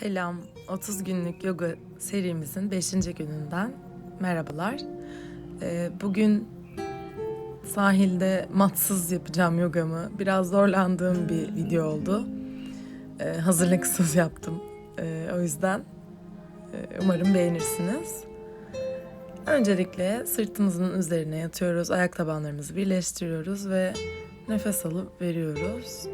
Selam, 30 günlük yoga serimizin 5. gününden merhabalar. Ee, bugün sahilde matsız yapacağım yogamı. Biraz zorlandığım bir video oldu. Ee, hazırlıksız yaptım. Ee, o yüzden e, umarım beğenirsiniz. Öncelikle sırtımızın üzerine yatıyoruz, ayak tabanlarımızı birleştiriyoruz ve nefes alıp veriyoruz.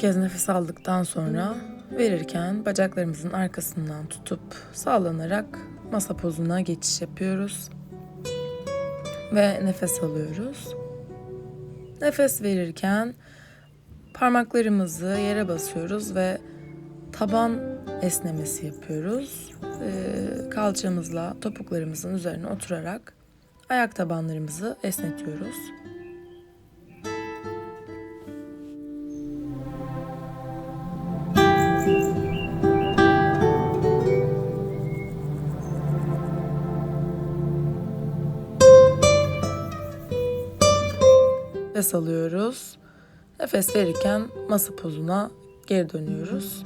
Kez nefes aldıktan sonra verirken bacaklarımızın arkasından tutup sağlanarak masa pozuna geçiş yapıyoruz. Ve nefes alıyoruz. Nefes verirken parmaklarımızı yere basıyoruz ve taban esnemesi yapıyoruz. Ee, kalçamızla topuklarımızın üzerine oturarak ayak tabanlarımızı esnetiyoruz. Nefes alıyoruz. Nefes verirken masa pozuna geri dönüyoruz.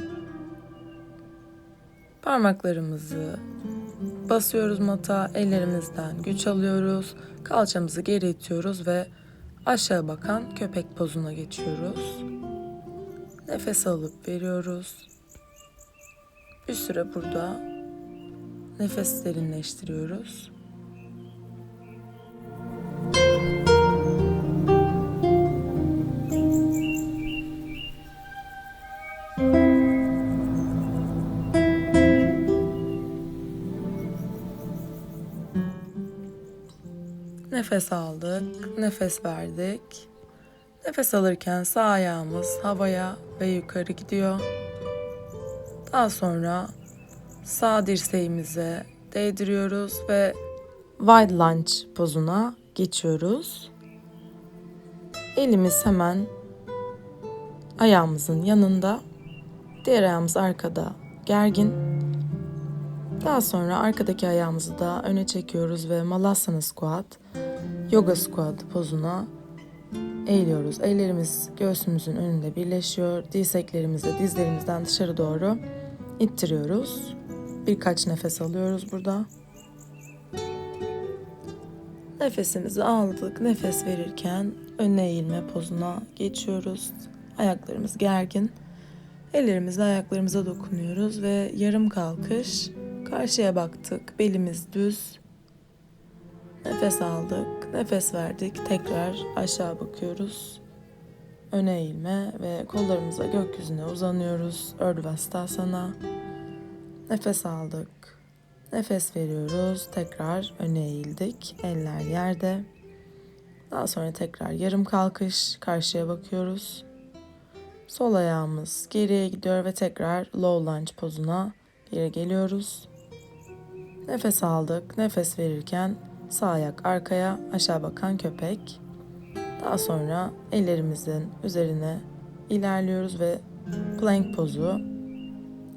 Parmaklarımızı basıyoruz mata, ellerimizden güç alıyoruz. Kalçamızı geri itiyoruz ve aşağı bakan köpek pozuna geçiyoruz. Nefes alıp veriyoruz. Bir süre burada nefes derinleştiriyoruz. Nefes aldık, nefes verdik. Nefes alırken sağ ayağımız havaya ve yukarı gidiyor. Daha sonra sağ dirseğimize değdiriyoruz ve wide lunge pozuna geçiyoruz. Elimiz hemen ayağımızın yanında. Diğer ayağımız arkada gergin. Daha sonra arkadaki ayağımızı da öne çekiyoruz ve Malasana Squat, Yoga Squat pozuna eğiliyoruz. Ellerimiz göğsümüzün önünde birleşiyor. Dirseklerimizi dizlerimizden dışarı doğru ittiriyoruz. Birkaç nefes alıyoruz burada. Nefesimizi aldık. Nefes verirken önüne eğilme pozuna geçiyoruz. Ayaklarımız gergin. Ellerimizle ayaklarımıza dokunuyoruz ve yarım kalkış. Karşıya baktık. Belimiz düz. Nefes aldık. Nefes verdik. Tekrar aşağı bakıyoruz. Öne eğilme ve kollarımızla gökyüzüne uzanıyoruz. Urdhvastasana. Nefes aldık. Nefes veriyoruz. Tekrar öne eğildik. Eller yerde. Daha sonra tekrar yarım kalkış. Karşıya bakıyoruz. Sol ayağımız geriye gidiyor ve tekrar low lunge pozuna geri geliyoruz. Nefes aldık. Nefes verirken sağ ayak arkaya aşağı bakan köpek. Daha sonra ellerimizin üzerine ilerliyoruz ve plank pozu.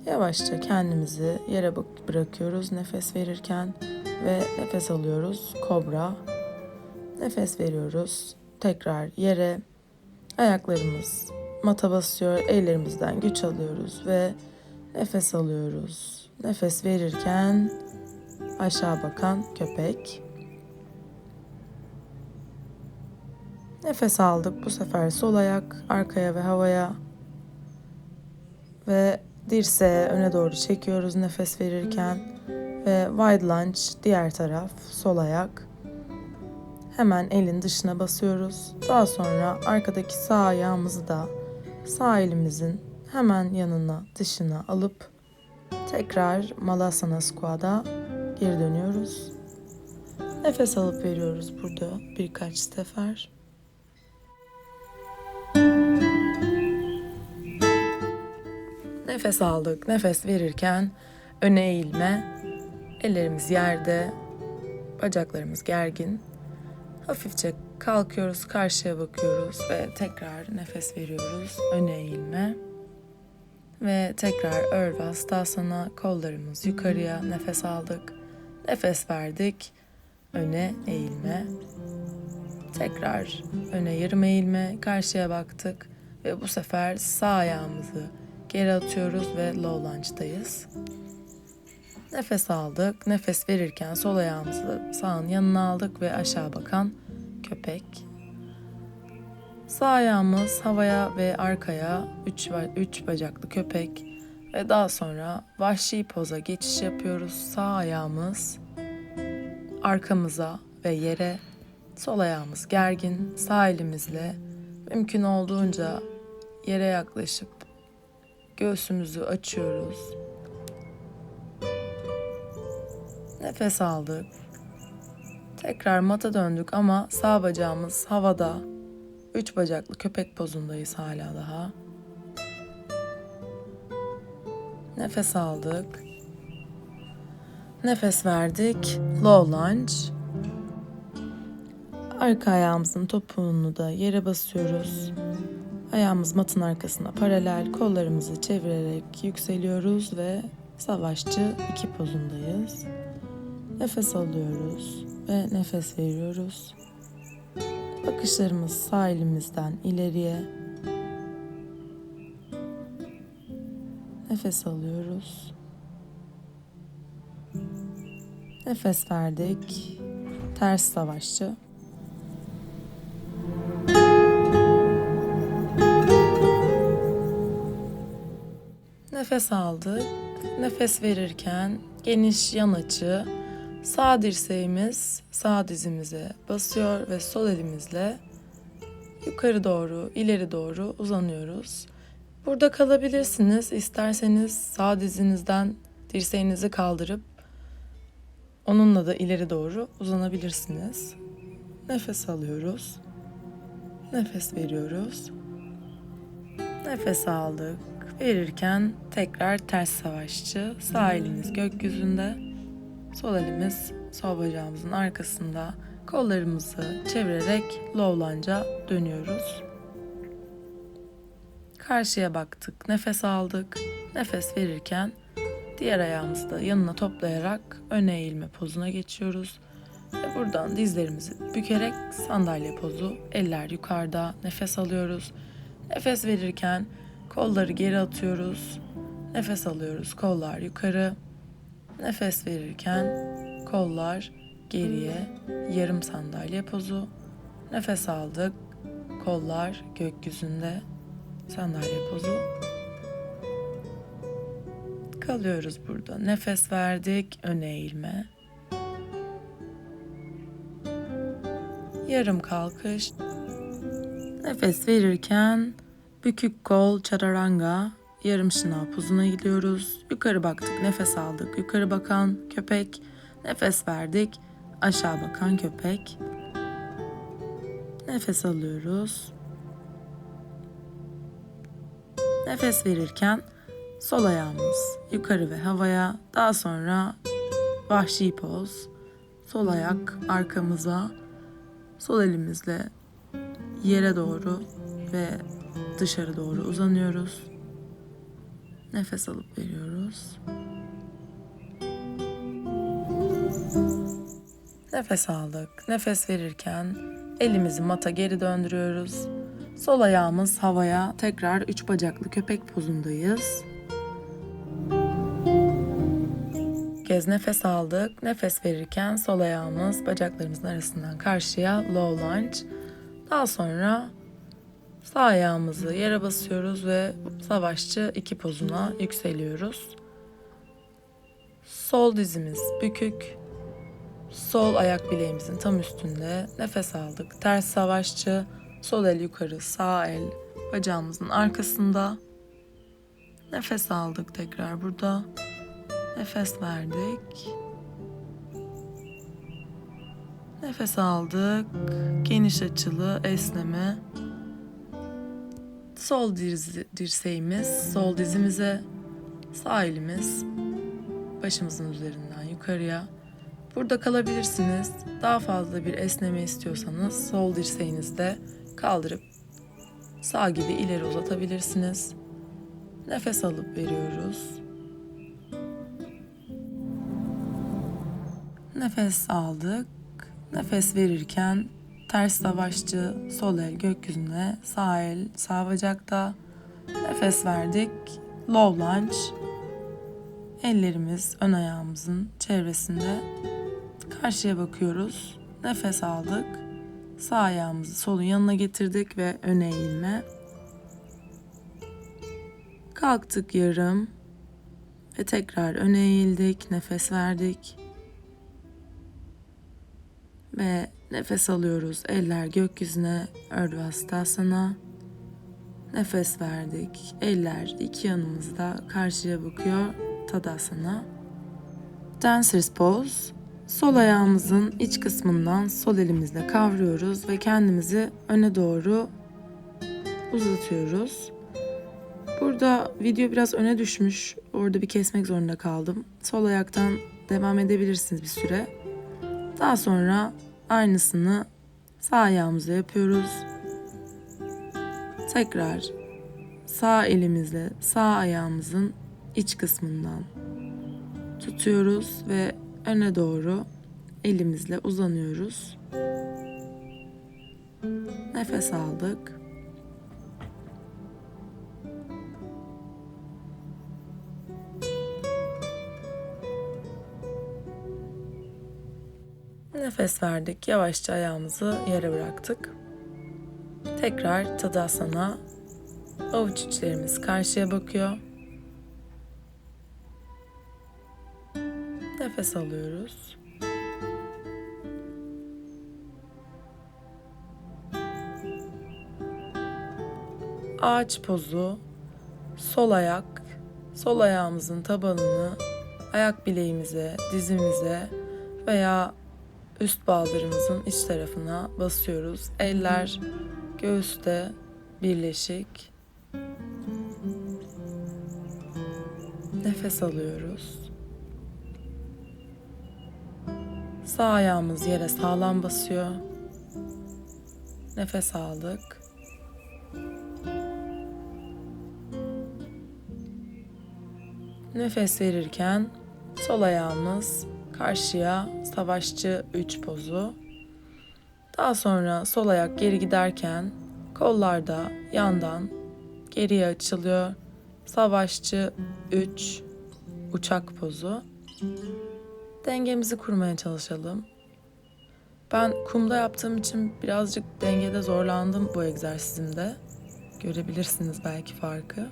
Yavaşça kendimizi yere bırakıyoruz nefes verirken ve nefes alıyoruz. Kobra. Nefes veriyoruz. Tekrar yere ayaklarımız mata basıyor. Ellerimizden güç alıyoruz ve nefes alıyoruz. Nefes verirken aşağı bakan köpek. Nefes aldık. Bu sefer sol ayak arkaya ve havaya ve dirseğe öne doğru çekiyoruz nefes verirken ve wide lunge diğer taraf sol ayak. Hemen elin dışına basıyoruz. Daha sonra arkadaki sağ ayağımızı da sağ elimizin hemen yanına dışına alıp tekrar Malasana Squat'a geri dönüyoruz. Nefes alıp veriyoruz burada birkaç sefer. Nefes aldık. Nefes verirken öne eğilme. Ellerimiz yerde. Bacaklarımız gergin. Hafifçe kalkıyoruz, karşıya bakıyoruz ve tekrar nefes veriyoruz. Öne eğilme. Ve tekrar örvas. Daha sonra kollarımız yukarıya nefes aldık. Nefes verdik. Öne eğilme. Tekrar öne yarım eğilme. Karşıya baktık. Ve bu sefer sağ ayağımızı geri atıyoruz ve low lunge'dayız. Nefes aldık. Nefes verirken sol ayağımızı sağın yanına aldık ve aşağı bakan köpek. Sağ ayağımız havaya ve arkaya üç, üç bacaklı köpek ve daha sonra vahşi poza geçiş yapıyoruz. Sağ ayağımız arkamıza ve yere, sol ayağımız gergin, sağ elimizle mümkün olduğunca yere yaklaşıp göğsümüzü açıyoruz. Nefes aldık. Tekrar mata döndük ama sağ bacağımız havada. Üç bacaklı köpek pozundayız hala daha. Nefes aldık. Nefes verdik. Low lunge. Arka ayağımızın topuğunu da yere basıyoruz. Ayağımız matın arkasına paralel, kollarımızı çevirerek yükseliyoruz ve savaşçı iki pozundayız. Nefes alıyoruz ve nefes veriyoruz. Bakışlarımız sağ elimizden ileriye. Nefes alıyoruz. Nefes verdik. Ters savaşçı. Nefes aldık. Nefes verirken geniş yan açı, sağ dirseğimiz sağ dizimize basıyor ve sol elimizle yukarı doğru, ileri doğru uzanıyoruz. Burada kalabilirsiniz. İsterseniz sağ dizinizden dirseğinizi kaldırıp onunla da ileri doğru uzanabilirsiniz. Nefes alıyoruz. Nefes veriyoruz. Nefes aldık. Verirken tekrar ters savaşçı. Sağ elimiz gökyüzünde. Sol elimiz sol bacağımızın arkasında. Kollarımızı çevirerek low lunge'a dönüyoruz. Karşıya baktık. Nefes aldık. Nefes verirken diğer ayağımızı da yanına toplayarak öne eğilme pozuna geçiyoruz. Ve buradan dizlerimizi bükerek sandalye pozu, eller yukarıda, nefes alıyoruz. Nefes verirken kolları geri atıyoruz. Nefes alıyoruz, kollar yukarı. Nefes verirken kollar geriye, yarım sandalye pozu. Nefes aldık, kollar gökyüzünde, sandalye pozu. Kalıyoruz burada. Nefes verdik, öne eğilme. Yarım kalkış. Nefes verirken bükük kol çararanga yarım şınav pozuna gidiyoruz. Yukarı baktık, nefes aldık. Yukarı bakan köpek, nefes verdik. Aşağı bakan köpek. Nefes alıyoruz. Nefes verirken sol ayağımız yukarı ve havaya, daha sonra vahşi poz. Sol ayak arkamıza, sol elimizle yere doğru ve dışarı doğru uzanıyoruz. Nefes alıp veriyoruz. Nefes aldık. Nefes verirken elimizi mata geri döndürüyoruz. Sol ayağımız havaya tekrar üç bacaklı köpek pozundayız. Kez nefes aldık. Nefes verirken sol ayağımız bacaklarımızın arasından karşıya low lunge. Daha sonra sağ ayağımızı yere basıyoruz ve savaşçı iki pozuna yükseliyoruz. Sol dizimiz bükük. Sol ayak bileğimizin tam üstünde nefes aldık. Ters savaşçı, sol el yukarı, sağ el bacağımızın arkasında. Nefes aldık tekrar burada. Nefes verdik. Nefes aldık. Geniş açılı esneme. Sol dirseğimiz sol dizimize, sağ elimiz başımızın üzerinden yukarıya. Burada kalabilirsiniz. Daha fazla bir esneme istiyorsanız sol dirseğinizde kaldırıp sağ gibi ileri uzatabilirsiniz. Nefes alıp veriyoruz. Nefes aldık. Nefes verirken ters savaşçı sol el gökyüzüne, sağ el sağ bacakta. Nefes verdik. Low lunge. Ellerimiz ön ayağımızın çevresinde. Karşıya bakıyoruz. Nefes aldık. Sağ ayağımızı solun yanına getirdik ve öne eğilme. Kalktık yarım ve tekrar öne eğildik, nefes verdik. Ve nefes alıyoruz. Eller gökyüzüne, Urdhvastasana. Nefes verdik. Eller iki yanımızda karşıya bakıyor. Tadasana. Dancer's Pose. Sol ayağımızın iç kısmından sol elimizle kavruyoruz ve kendimizi öne doğru uzatıyoruz. Burada video biraz öne düşmüş. Orada bir kesmek zorunda kaldım. Sol ayaktan devam edebilirsiniz bir süre. Daha sonra aynısını sağ ayağımızla yapıyoruz. Tekrar sağ elimizle sağ ayağımızın iç kısmından tutuyoruz ve öne doğru elimizle uzanıyoruz. Nefes aldık. Nefes verdik. Yavaşça ayağımızı yere bıraktık. Tekrar Tadasana. Avuç içlerimiz karşıya bakıyor. Nefes alıyoruz. Ağaç pozu. Sol ayak, sol ayağımızın tabanını ayak bileğimize, dizimize veya üst baldırımızın iç tarafına basıyoruz. Eller göğüste birleşik. Nefes alıyoruz. Sağ ayağımız yere sağlam basıyor. Nefes aldık. Nefes verirken sol ayağımız karşıya savaşçı 3 pozu. Daha sonra sol ayak geri giderken kollarda yandan geriye açılıyor. Savaşçı 3 uçak pozu. Dengemizi kurmaya çalışalım. Ben kumda yaptığım için birazcık dengede zorlandım bu egzersizimde. Görebilirsiniz belki farkı.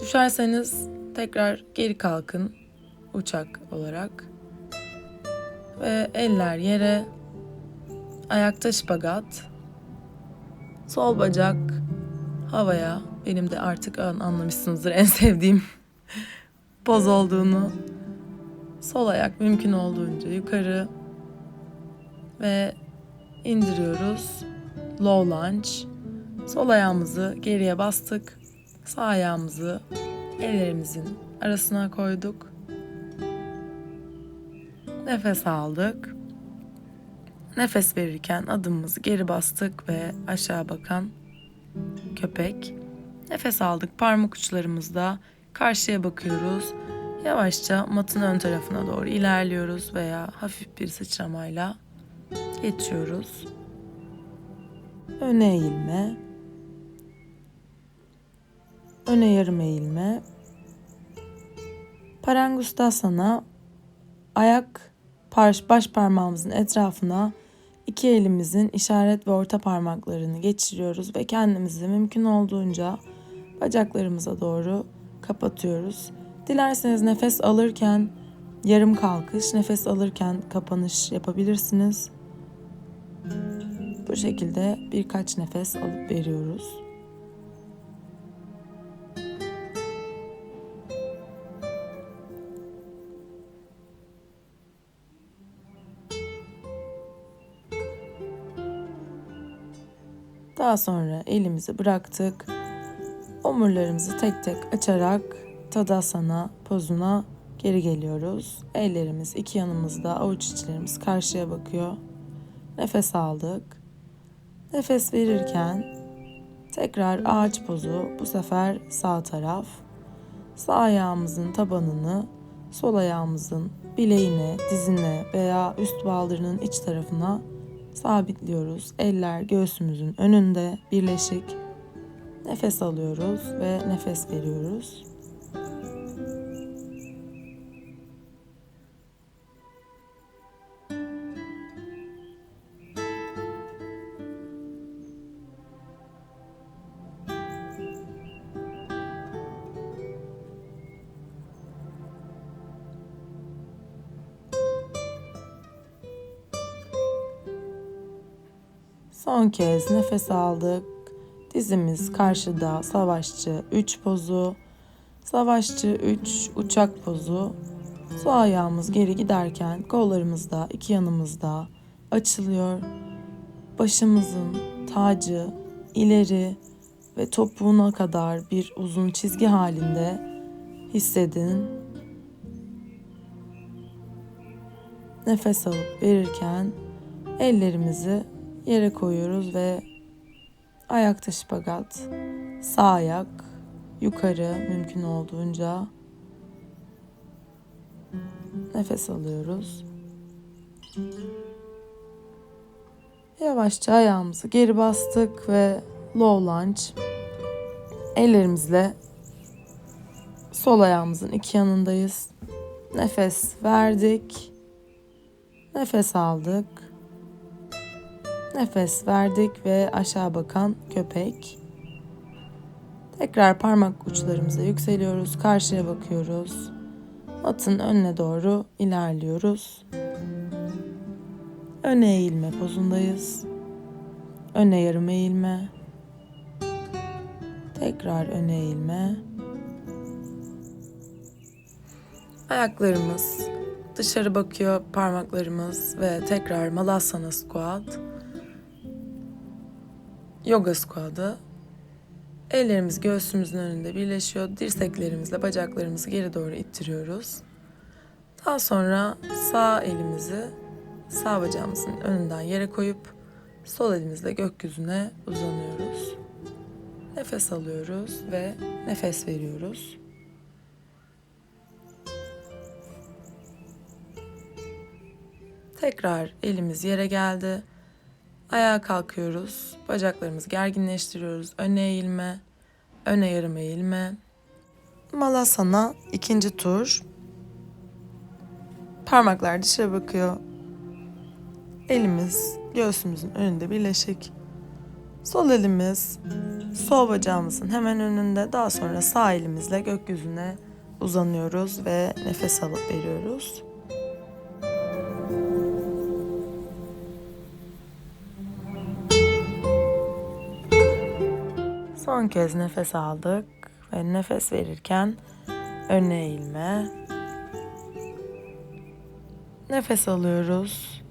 Düşerseniz tekrar geri kalkın uçak olarak. Ve eller yere. Ayakta şpagat. Sol bacak havaya. Benim de artık anlamışsınızdır en sevdiğim poz olduğunu. Sol ayak mümkün olduğunca yukarı ve indiriyoruz. Low lunge. Sol ayağımızı geriye bastık. Sağ ayağımızı ellerimizin arasına koyduk. Nefes aldık. Nefes verirken adımımızı geri bastık ve aşağı bakan köpek. Nefes aldık. Parmak uçlarımızda karşıya bakıyoruz. Yavaşça matın ön tarafına doğru ilerliyoruz veya hafif bir sıçramayla geçiyoruz. Öne eğilme. Öne yarım eğilme. Parangustasana ayak baş parmağımızın etrafına iki elimizin işaret ve orta parmaklarını geçiriyoruz ve kendimizi mümkün olduğunca bacaklarımıza doğru kapatıyoruz. Dilerseniz nefes alırken yarım kalkış, nefes alırken kapanış yapabilirsiniz. Bu şekilde birkaç nefes alıp veriyoruz. Daha sonra elimizi bıraktık. Omurlarımızı tek tek açarak Tadasana pozuna geri geliyoruz. Ellerimiz iki yanımızda, avuç içlerimiz karşıya bakıyor. Nefes aldık. Nefes verirken Tekrar ağaç pozu. Bu sefer sağ taraf. Sağ ayağımızın tabanını sol ayağımızın bileğine, dizine veya üst baldırının iç tarafına sabitliyoruz. Eller göğsümüzün önünde birleşik. Nefes alıyoruz ve nefes veriyoruz. Kez nefes aldık. Dizimiz karşıda savaşçı 3 pozu. Savaşçı 3 uçak pozu. Sol ayağımız geri giderken kollarımız da iki yanımızda açılıyor. Başımızın tacı ileri ve topuğuna kadar bir uzun çizgi halinde hissedin. Nefes alıp verirken ellerimizi yere koyuyoruz ve ayakta şipagat. Sağ ayak yukarı mümkün olduğunca nefes alıyoruz. Yavaşça ayağımızı geri bastık ve low lunge ellerimizle sol ayağımızın iki yanındayız. Nefes verdik. Nefes aldık. Nefes verdik ve aşağı bakan köpek. Tekrar parmak uçlarımıza yükseliyoruz. Karşıya bakıyoruz. Atın önüne doğru ilerliyoruz. Öne eğilme pozundayız. Öne yarım eğilme. Tekrar öne eğilme. Ayaklarımız dışarı bakıyor parmaklarımız ve tekrar Malasana Squat. Yoga squat'ı. Ellerimiz göğsümüzün önünde birleşiyor. Dirseklerimizle bacaklarımızı geri doğru ittiriyoruz. Daha sonra sağ elimizi sağ bacağımızın önünden yere koyup sol elimizle gökyüzüne uzanıyoruz. Nefes alıyoruz ve nefes veriyoruz. Tekrar elimiz yere geldi. Ayağa kalkıyoruz. Bacaklarımızı gerginleştiriyoruz. Öne eğilme, öne yarım eğilme. Malasana ikinci tur. Parmaklar dışarı bakıyor. Elimiz göğsümüzün önünde birleşik. Sol elimiz sol bacağımızın hemen önünde. Daha sonra sağ elimizle gökyüzüne uzanıyoruz ve nefes alıp veriyoruz. Son kez nefes aldık ve nefes verirken öne eğilme. Nefes alıyoruz.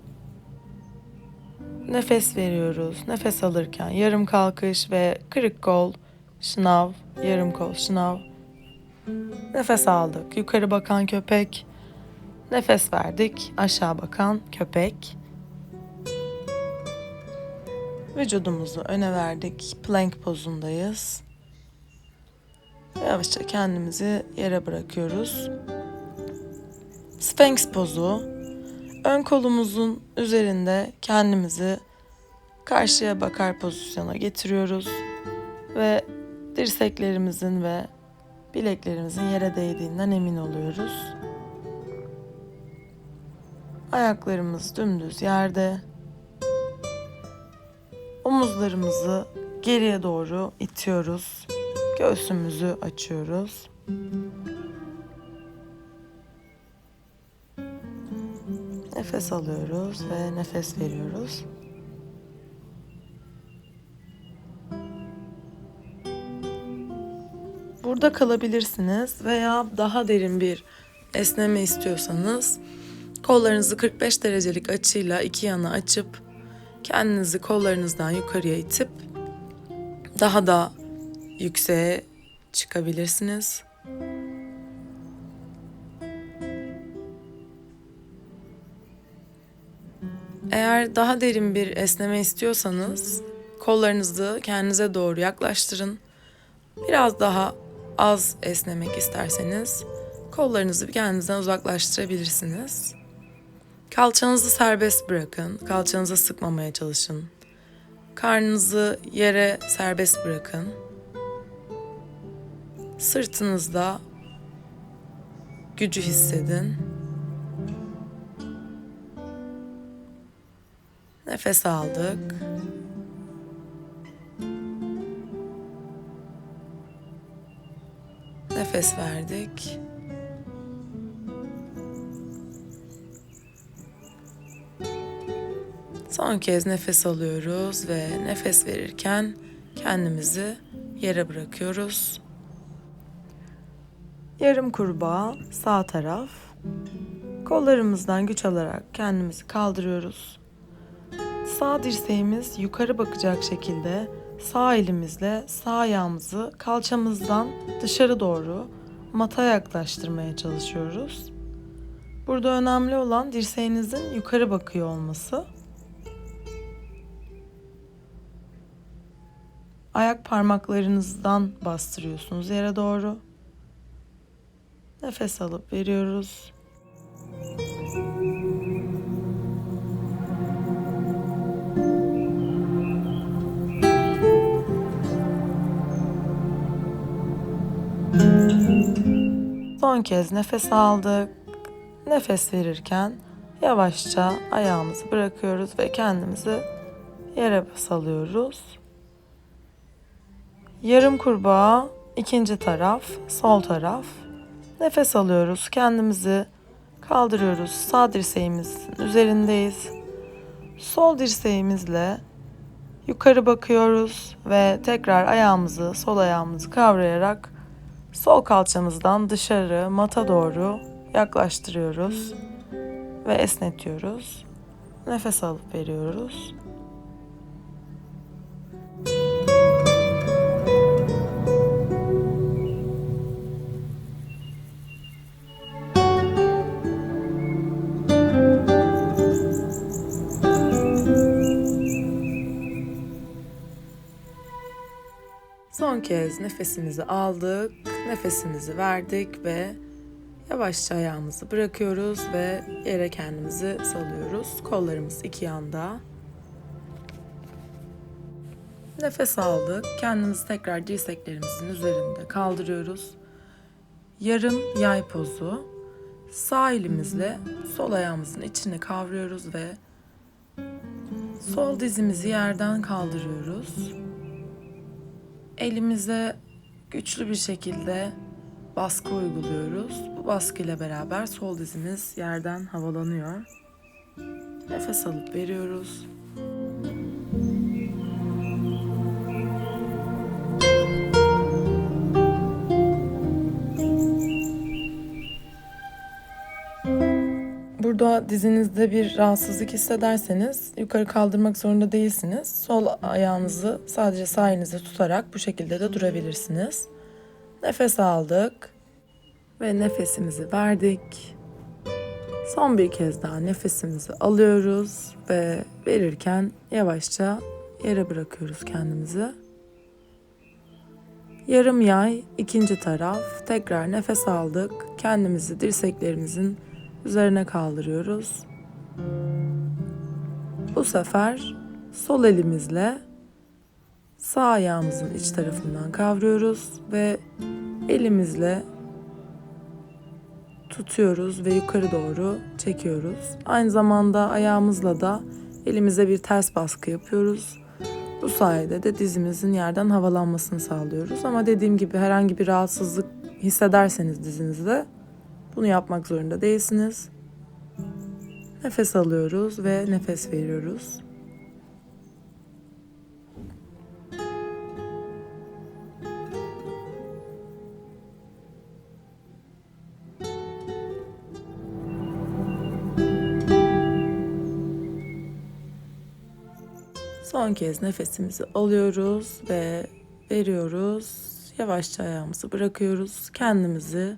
Nefes veriyoruz. Nefes alırken yarım kalkış ve kırık kol, şınav, yarım kol, şınav. Nefes aldık. Yukarı bakan köpek. Nefes verdik. Aşağı bakan köpek. Vücudumuzu öne verdik. Plank pozundayız. Yavaşça kendimizi yere bırakıyoruz. Sphinx pozu. Ön kolumuzun üzerinde kendimizi karşıya bakar pozisyona getiriyoruz ve dirseklerimizin ve bileklerimizin yere değdiğinden emin oluyoruz. Ayaklarımız dümdüz yerde. Omuzlarımızı geriye doğru itiyoruz. Göğsümüzü açıyoruz. Nefes alıyoruz ve nefes veriyoruz. Burada kalabilirsiniz veya daha derin bir esneme istiyorsanız kollarınızı 45 derecelik açıyla iki yana açıp kendinizi kollarınızdan yukarıya itip daha da yükseğe çıkabilirsiniz. Eğer daha derin bir esneme istiyorsanız Kollarınızı kendinize doğru yaklaştırın. Biraz daha az esnemek isterseniz kollarınızı kendinizden uzaklaştırabilirsiniz. Kalçanızı serbest bırakın. Kalçanızı sıkmamaya çalışın. Karnınızı yere serbest bırakın. Sırtınızda gücü hissedin. Nefes aldık. Nefes verdik. Son kez nefes alıyoruz ve nefes verirken kendimizi yere bırakıyoruz. Yarım kurbağa sağ taraf. Kollarımızdan güç alarak kendimizi kaldırıyoruz. Sağ dirseğimiz yukarı bakacak şekilde sağ elimizle sağ ayağımızı kalçamızdan dışarı doğru mata yaklaştırmaya çalışıyoruz. Burada önemli olan dirseğinizin yukarı bakıyor olması. Ayak parmaklarınızdan bastırıyorsunuz yere doğru. Nefes alıp veriyoruz. Son kez nefes aldık. Nefes verirken yavaşça ayağımızı bırakıyoruz ve kendimizi yere salıyoruz. Yarım kurbağa, ikinci taraf, sol taraf. Nefes alıyoruz. Kendimizi kaldırıyoruz. Sağ dirseğimizin üzerindeyiz. Sol dirseğimizle yukarı bakıyoruz ve tekrar ayağımızı, sol ayağımızı kavrayarak sol kalçamızdan dışarı mata doğru yaklaştırıyoruz ve esnetiyoruz. Nefes alıp veriyoruz. Son kez nefesimizi aldık, nefesimizi verdik ve yavaşça ayağımızı bırakıyoruz ve yere kendimizi salıyoruz. Kollarımız iki yanda. Nefes aldık. Kendimizi tekrar dirseklerimizin üzerinde kaldırıyoruz. Yarım yay pozu. Sağ elimizle sol ayağımızın içini kavruyoruz ve sol dizimizi yerden kaldırıyoruz. Elimize güçlü bir şekilde baskı uyguluyoruz. Bu baskıyla beraber sol dizimiz yerden havalanıyor. Nefes alıp veriyoruz. Burada dizinizde bir rahatsızlık hissederseniz yukarı kaldırmak zorunda değilsiniz. Sol ayağınızı sadece sağ elinizle tutarak bu şekilde de durabilirsiniz. Nefes aldık ve nefesimizi verdik. Son bir kez daha nefesimizi alıyoruz ve verirken yavaşça yere bırakıyoruz kendimizi. Yarım yay, ikinci taraf. Tekrar nefes aldık. Kendimizi dirseklerimizin üzerine kaldırıyoruz. Bu sefer sol elimizle sağ ayağımızın iç tarafından kavruyoruz ve elimizle tutuyoruz ve yukarı doğru çekiyoruz. Aynı zamanda ayağımızla da elimize bir ters baskı yapıyoruz. Bu sayede de dizimizin yerden havalanmasını sağlıyoruz. Ama dediğim gibi herhangi bir rahatsızlık hissederseniz dizinizde bunu yapmak zorunda değilsiniz. Nefes alıyoruz ve nefes veriyoruz. Son kez nefesimizi alıyoruz ve veriyoruz. Yavaşça ayağımızı bırakıyoruz. Kendimizi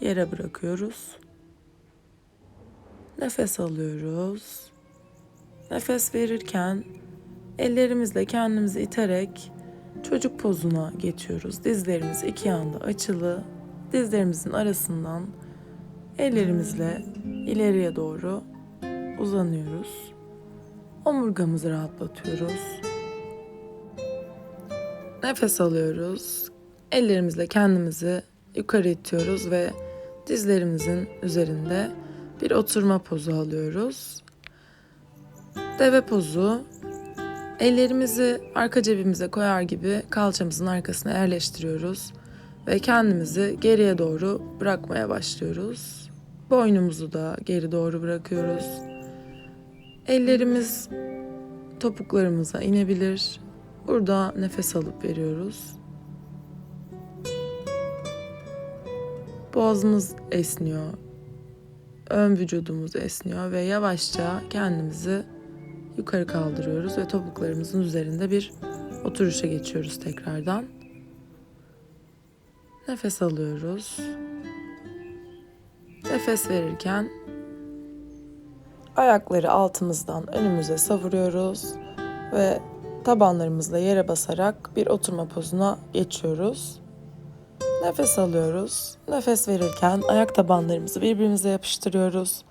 yere bırakıyoruz. Nefes alıyoruz. Nefes verirken ellerimizle kendimizi iterek çocuk pozuna geçiyoruz. Dizlerimiz iki yanda açılı. Dizlerimizin arasından ellerimizle ileriye doğru uzanıyoruz. Omurgamızı rahatlatıyoruz. Nefes alıyoruz. Ellerimizle kendimizi yukarı itiyoruz ve dizlerimizin üzerinde bir oturma pozu alıyoruz. Deve pozu. Ellerimizi arka cebimize koyar gibi kalçamızın arkasına yerleştiriyoruz ve kendimizi geriye doğru bırakmaya başlıyoruz. Boynumuzu da geri doğru bırakıyoruz. Ellerimiz topuklarımıza inebilir. Burada nefes alıp veriyoruz. Boğazımız esniyor. Ön vücudumuz esniyor ve yavaşça kendimizi yukarı kaldırıyoruz ve topuklarımızın üzerinde bir oturuşa geçiyoruz tekrardan. Nefes alıyoruz. Nefes verirken ayakları altımızdan önümüze savuruyoruz ve tabanlarımızla yere basarak bir oturma pozuna geçiyoruz. Nefes alıyoruz. Nefes verirken ayak tabanlarımızı birbirimize yapıştırıyoruz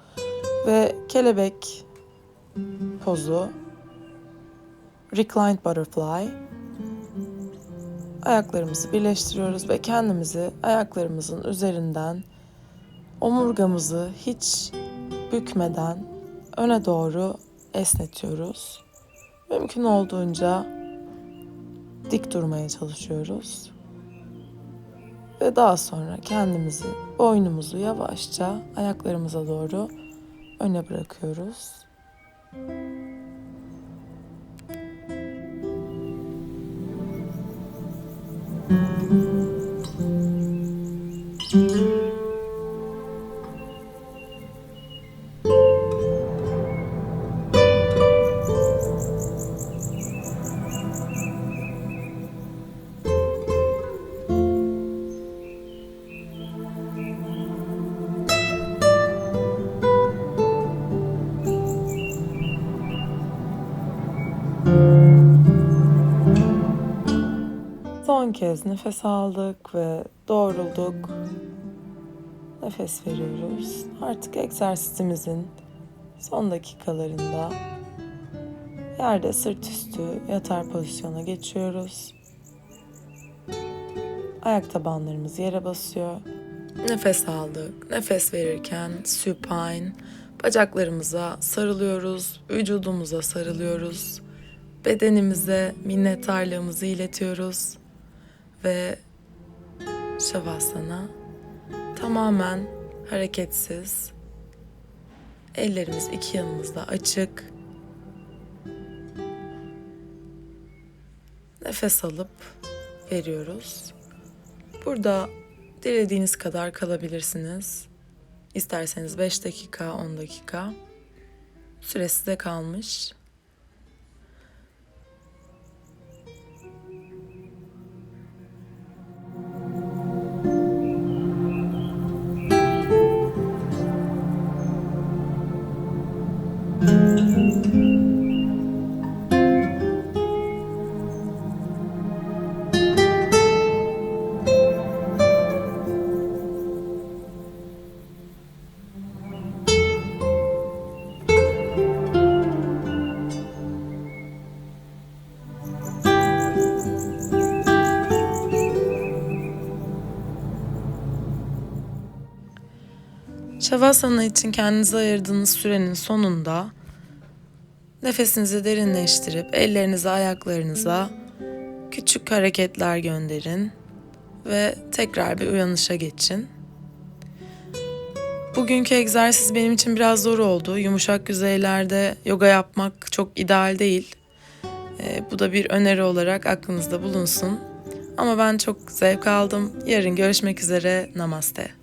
ve kelebek pozu reclined butterfly ayaklarımızı birleştiriyoruz ve kendimizi ayaklarımızın üzerinden omurgamızı hiç bükmeden öne doğru esnetiyoruz. Mümkün olduğunca dik durmaya çalışıyoruz. Ve daha sonra kendimizi, boynumuzu yavaşça ayaklarımıza doğru öne bırakıyoruz. Kez nefes aldık ve doğrulduk. Nefes veriyoruz. Artık egzersizimizin son dakikalarında yerde sırt üstü yatar pozisyona geçiyoruz. Ayak tabanlarımız yere basıyor. Nefes aldık. Nefes verirken supine bacaklarımıza sarılıyoruz, vücudumuza sarılıyoruz. Bedenimize minnettarlığımızı iletiyoruz ve Shavasana tamamen hareketsiz. Ellerimiz iki yanımızda açık. Nefes alıp veriyoruz. Burada dilediğiniz kadar kalabilirsiniz. İsterseniz 5 dakika, 10 dakika. Süresi de kalmış. Shavasana için kendinize ayırdığınız sürenin sonunda nefesinizi derinleştirip ellerinize ayaklarınıza küçük hareketler gönderin ve tekrar bir uyanışa geçin. Bugünkü egzersiz benim için biraz zor oldu. Yumuşak yüzeylerde yoga yapmak çok ideal değil. Ee, bu da bir öneri olarak aklınızda bulunsun. Ama ben çok zevk aldım. Yarın görüşmek üzere. Namaste.